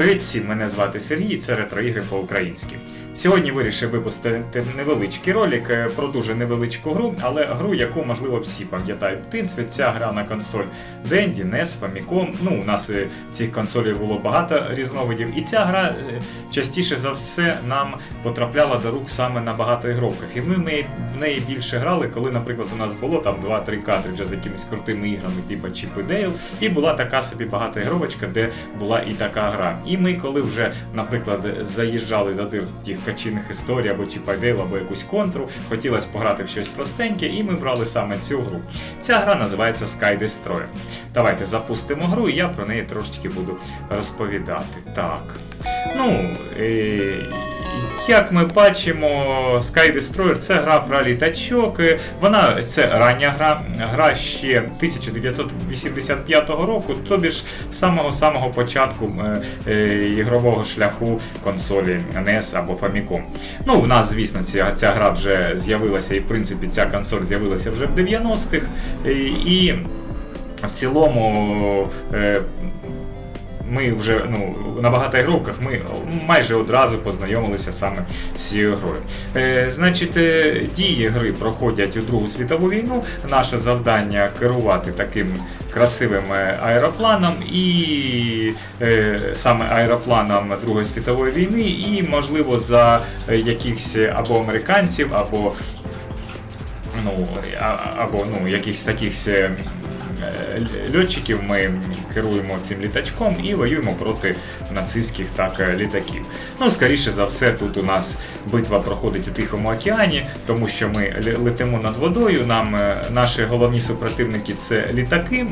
Привіт всім, мене звати Сергій, Це це ретроігри по-українськи. Сьогодні вирішив випустити невеличкий ролик е, про дуже невеличку гру, але гру, яку, можливо, всі пам'ятають в. Ця гра на консоль Dendy, NES, Famicom. Ну, у нас е, цих консолей було багато різновидів. І ця гра е, частіше за все нам потрапляла до рук саме на багатоігровках. І ми в неї- більше грали, коли, наприклад, у нас було там 2-3 картриджа з якимись крутими іграми, типу Chip і Dale, і була така собі багатоігровочка, де була і така гра. І ми, коли вже, наприклад, заїжджали до дир тих качиних історій або Чіпайдейл, або якусь контру, хотілося пограти в щось простеньке, і ми брали саме цю гру. Ця гра називається Sky Destroyer. Давайте запустимо гру, і я про неї трошечки буду розповідати. Так. Ну, е, як ми бачимо, Sky Destroyer це гра про літачок. Е, Вона це рання гра, гра ще 1985 року, тобі ж самого-самого початку е, е, ігрового шляху консолі NES або Famicom. Ну, в нас, звісно, ця, ця гра вже з'явилася, і в принципі ця консоль з'явилася вже в 90-х. І, і в цілому. е, ми вже ну, на багатоігровках ми майже одразу познайомилися саме з цією грою. Е, значить, е, дії гри проходять у Другу світову війну. Наше завдання керувати таким красивим е, аеропланом і е, саме аеропланом Другої світової війни, і, можливо, за якихось або американців, або ну, або ну, якихось таких е, льотчиків ми керуємо цим літачком і воюємо проти нацистських так е, літаків. Ну, скоріше за все, тут у нас битва проходить у Тихому океані, тому що ми ле- летимо над водою. Нам е, наші головні супротивники це літаки,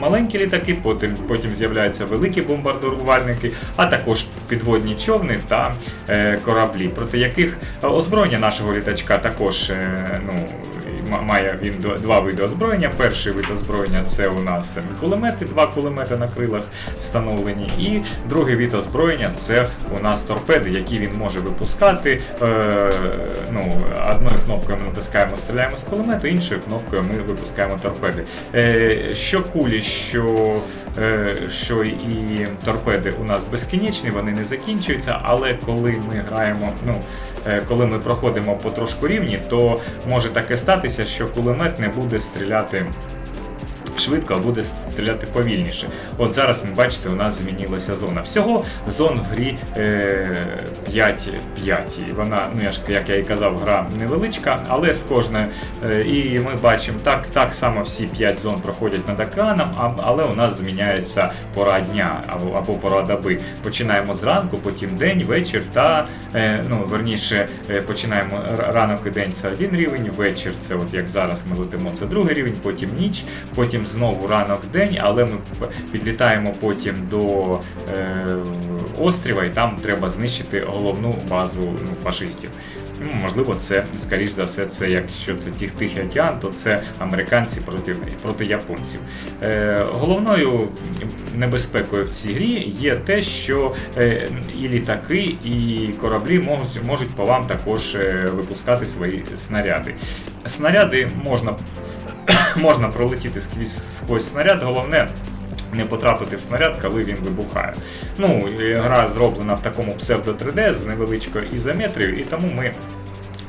маленькі літаки, потім, потім з'являються великі бомбардувальники, а також підводні човни та е, кораблі, проти яких е, озброєння нашого літачка також е, ну, має він дв- два види озброєння. Перший вид озброєння це у нас кулемети, два кулемети на крилах встановлені. І другий вид озброєння це у нас торпеди, які він може випускати. Е, ну, одною кнопкою ми натискаємо, стріляємо з кулемету, іншою кнопкою ми випускаємо торпеди. Е, що кулі, що, що і торпеди у нас безкінечні, вони не закінчуються, але коли ми граємо, ну, е, коли ми проходимо по трошку рівні, то може таке статися, що кулемет не буде стріляти. Швидко, а буде стріляти повільніше. От зараз ми бачите, у нас змінилася зона. Всього зон в грі е, 5, 5. І вона, ну я ж як я і казав, гра невеличка, але з кожної. Е, і ми бачимо, так, так само всі 5 зон проходять над океаном, а, але у нас зміняється пора дня або, або пора доби. Починаємо зранку, потім день, вечір та е, ну, верніше е, починаємо ранок і день це один рівень, вечір це от як зараз ми летимо, це другий рівень, потім ніч, потім знову ранок день, але ми підлітаємо потім до е, острова, і там треба знищити головну базу ну, фашистів. Ну, можливо, це скоріш за все, це якщо це тих Тихий океан, то це американці проти, проти японців. Е, головною небезпекою в цій грі є те, що е, і літаки, і кораблі можуть, можуть по вам також е, випускати свої снаряди. Снаряди можна, можна пролетіти сквозь, сквозь снаряд, головне. Не потрапити в снаряд, коли він вибухає. Ну, гра зроблена в такому псевдо 3D з невеличкою ізометрією, і тому ми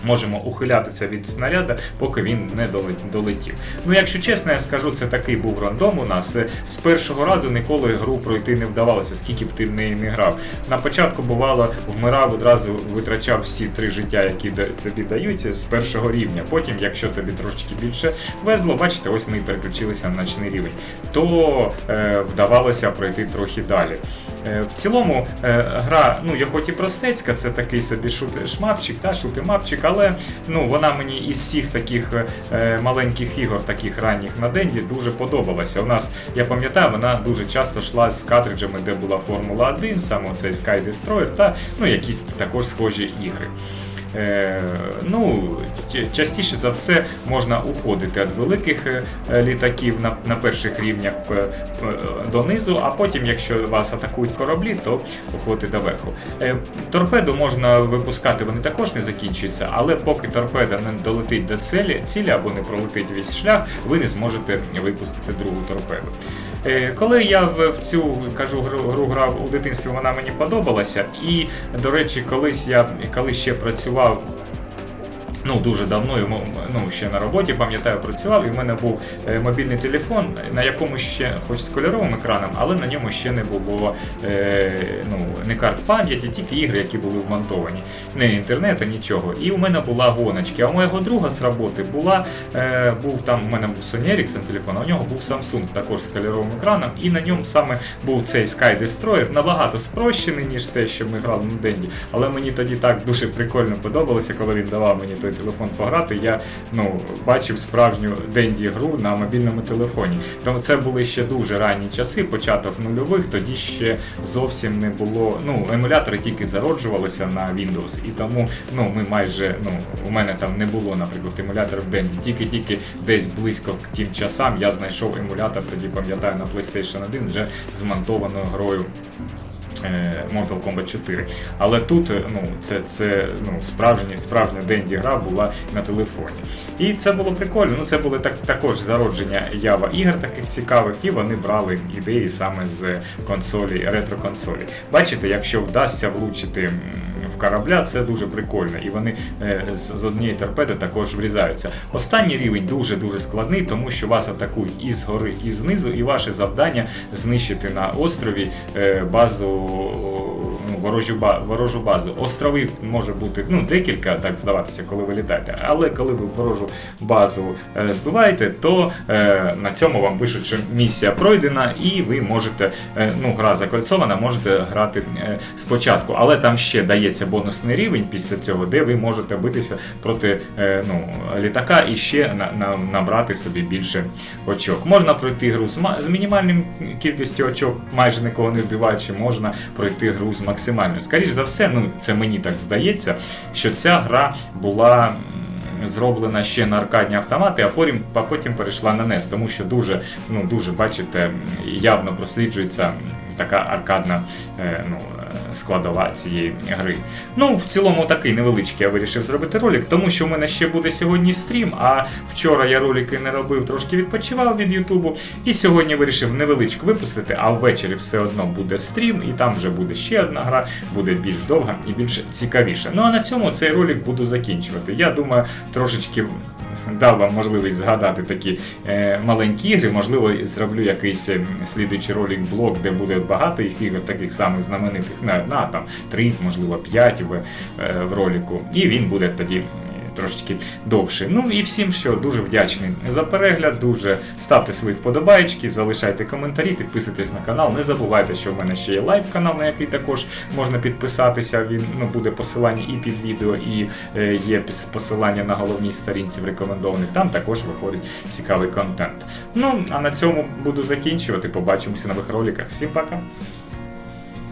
можемо ухилятися від снаряда, поки він не доле- долетів. Ну, якщо чесно, я скажу, це такий був рандом у нас. З першого разу ніколи гру пройти не вдавалося, скільки б ти в неї не грав. На початку бувало, вмирав одразу витрачав всі три життя, які тобі дають з першого рівня. Потім, якщо тобі трошки більше везло, бачите, ось ми і переключилися на ночний рівень, то е, вдавалося пройти трохи далі. Е, В цілому е, гра, ну я хоч і простецька, це такий собі шмапчик, та шутимапчик, але ну вона мені із всіх таких е, маленьких ігор, таких ранніх на денді, дуже подобалася. У нас, я пам'ятаю, вона дуже часто йшла з картриджами, де була Формула 1, саме цей Sky Destroyer, та ну якісь також схожі ігри. Е, ну, частіше за все можна уходити від великих е, літаків на, на перших рівнях донизу, а потім, якщо вас атакують кораблі, то уходити доверху. Е, торпеду можна випускати, вони також не закінчуються, але поки торпеда не долетить до цілі, цілі або не пролетить весь шлях, ви не зможете випустити другу торпеду. Е, Коли я в, цю кажу гру грав у дитинстві, вона мені подобалася. І, до речі, колись я коли ще працював. Ну, дуже давно, йому, ну, ще на роботі, пам'ятаю, працював, і в мене був е, мобільний телефон, на якому ще, хоч з кольоровим екраном, але на ньому ще не було е, ну, не карт пам'яті, тільки ігри, які були вмонтовані. Не інтернету, нічого. І у мене була гоночка. А у моєго друга з роботи була, е, був там, у мене був Sony Ericsson телефон, а у нього був Samsung також з кольоровим екраном, і на ньому саме був цей Sky Destroyer, набагато спрощений, ніж те, що ми грали на Денді. Але мені тоді так дуже прикольно подобалося, коли він давав мені той телефон пограти. Я ну, бачив справжню Денді гру на мобільному телефоні. Тому це були ще дуже ранні часи, початок нульових, тоді ще зовсім не було. Ну, емулятори тільки зароджувалися на Windows, і тому ну, ми майже, ну, у мене там не було, наприклад, емуляторів Денді. Тільки-тільки десь близько к тим часам я знайшов емулятор, тоді пам'ятаю на PlayStation 1 вже змонтованою грою. Е, Mortal Kombat 4. Але тут е, ну, це, це ну, справжня, справжня Денді гра була на телефоні. І це було прикольно. Ну, це було так, також зародження Ява ігор таких цікавих, і вони брали ідеї саме з консолі, ретро-консолі. Бачите, якщо вдасться влучити корабля, це дуже прикольно. І вони е, з, однієї торпеди також врізаються. Останній рівень дуже-дуже складний, тому що вас атакують і згори, і знизу, і ваше завдання знищити на острові е, базу. Ворожу, ворожу базу. Острови може бути ну, декілька, так здаватися, коли ви літаєте. Але коли ви ворожу базу е, збиваєте, то е, на цьому вам пишуть, місія пройдена, і ви можете, е, ну, гра закольцована, можете грати спочатку. Але там ще дається бонусний рівень після цього, де ви можете битися проти ну, літака і ще на, на, набрати собі більше очок. Можна пройти гру з, мінімальним кількістю очок, майже нікого не вбиваючи, можна пройти гру з максимальною. Скоріше за все, ну це мені так здається, що ця гра була. Зроблена ще на аркадні автомати, а потім, а потім перейшла на NES, тому що дуже, ну дуже бачите, явно просліджується така аркадна е, ну, е, складова цієї гри. Ну, в цілому такий невеличкий я вирішив зробити ролик, тому що в мене ще буде сьогодні стрім, а вчора я ролики не робив, трошки відпочивав від Ютубу. І сьогодні вирішив невеличку випустити, а ввечері все одно буде стрім, і там вже буде ще одна гра, буде більш довга і більш цікавіша. Ну а на цьому цей ролик буду закінчувати. Я думаю, трошечки дав вам можливість згадати такі е, маленькі ігри. Можливо, зроблю якийсь е, слідуючий ролик блог, де буде багато їх ігор, таких самих знаменитих, не одна, там три, можливо, п'ять в, е, в ролику. І він буде тоді. Трошечки довше. Ну і всім, що дуже вдячний за перегляд. Дуже ставте свої вподобайки, залишайте коментарі, підписуйтесь на канал. Не забувайте, що в мене ще є лайв канал, на який також можна підписатися. Він ну, буде посилання і під відео, і е, є посилання на головній сторінці в рекомендованих. Там також виходить цікавий контент. Ну а на цьому буду закінчувати. Побачимося нових роликах. Всім пока!